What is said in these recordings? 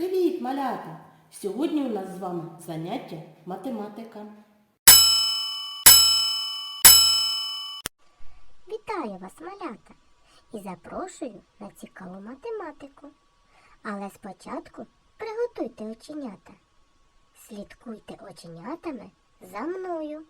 Привіт, малята! Сьогодні у нас з вами заняття математика. Вітаю вас, малята, і запрошую на цікаву математику. Але спочатку приготуйте оченята. Слідкуйте оченятами за мною.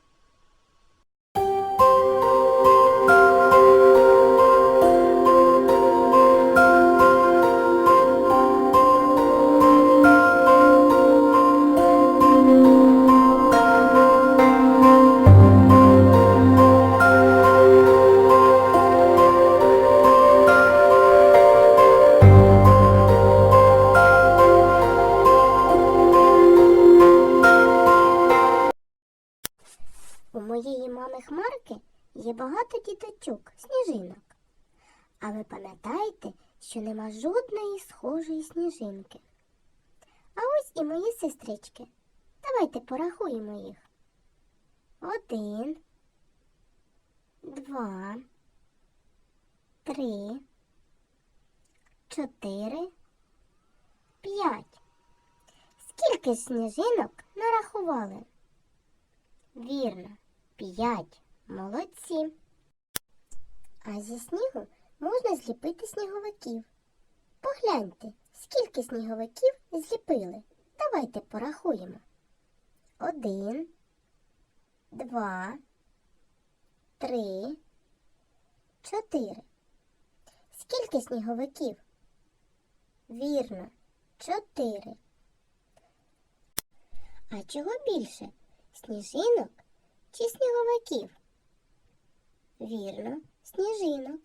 Є багато діточок, сніжинок. А ви пам'ятаєте, що нема жодної схожої сніжинки. А ось і мої сестрички. Давайте порахуємо їх. Один, два, три, чотири, п'ять. Скільки ж сніжинок нарахували? Вірно, п'ять. Молодці. А зі снігу можна зліпити сніговиків. Погляньте, скільки сніговиків зліпили. Давайте порахуємо. Один, два, три, чотири. Скільки сніговиків? Вірно, чотири. А чого більше? Сніжинок чи сніговиків? Вірно, сніжинок.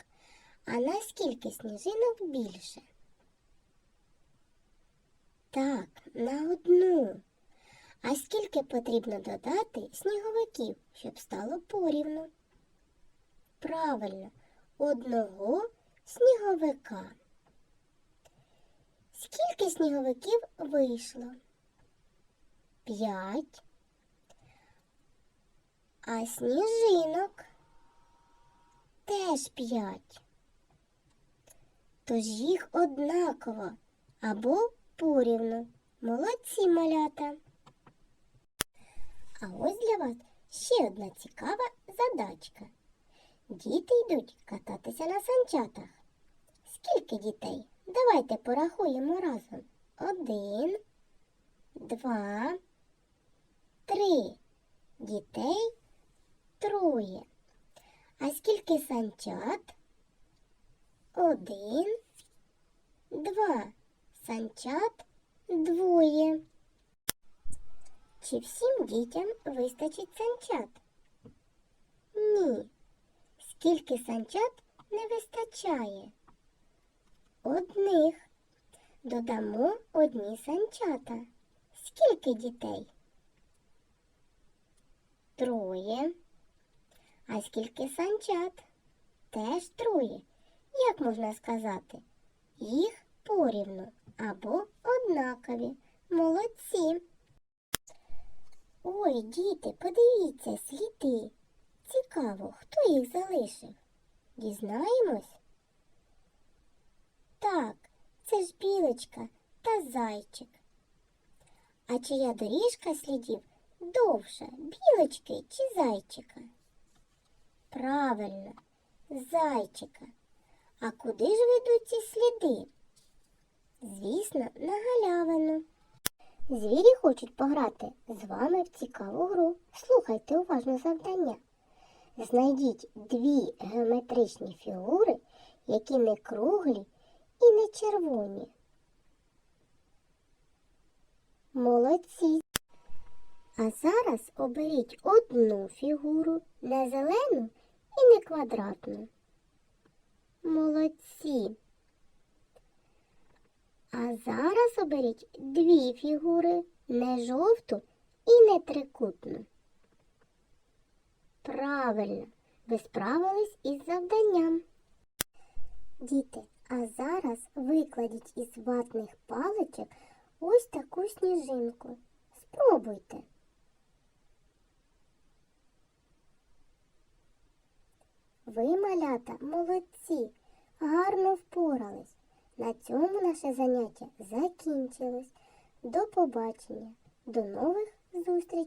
А наскільки сніжинок більше? Так, на одну. А скільки потрібно додати сніговиків, щоб стало порівну? Правильно, одного сніговика. Скільки сніговиків вийшло? П'ять. А сніжинок теж п'ять. Тож їх однаково або порівну. Молодці малята. А ось для вас ще одна цікава задачка. Діти йдуть кататися на санчатах. Скільки дітей? Давайте порахуємо разом. Один, два, три. Дітей троє. А скільки санчат? Один, два. Санчат двоє. Чи всім дітям вистачить санчат? Ні. Скільки санчат не вистачає? Одних. Додамо одні санчата. Скільки дітей? Троє. А скільки санчат? Теж троє. Як можна сказати? Їх порівну або однакові. Молодці. Ой, діти, подивіться, сліди. Цікаво, хто їх залишив? Дізнаємось? Так, це ж білочка та зайчик. А чия доріжка слідів довша, білочки чи зайчика? Правильно, зайчика. А куди ж ведуть ці сліди? Звісно, на галявину. Звірі хочуть пограти з вами в цікаву гру. Слухайте уважно завдання. Знайдіть дві геометричні фігури, які не круглі і не червоні. Молодці. А зараз оберіть одну фігуру, не зелену і не квадратну. Молодці. А зараз оберіть дві фігури, не жовту і не трикутну. Правильно, ви справились із завданням. Діти, а зараз викладіть із ватних паличок ось таку сніжинку. Спробуйте. Ви, малята, молодці, гарно впорались. На цьому наше заняття закінчилось. До побачення, до нових зустрічей!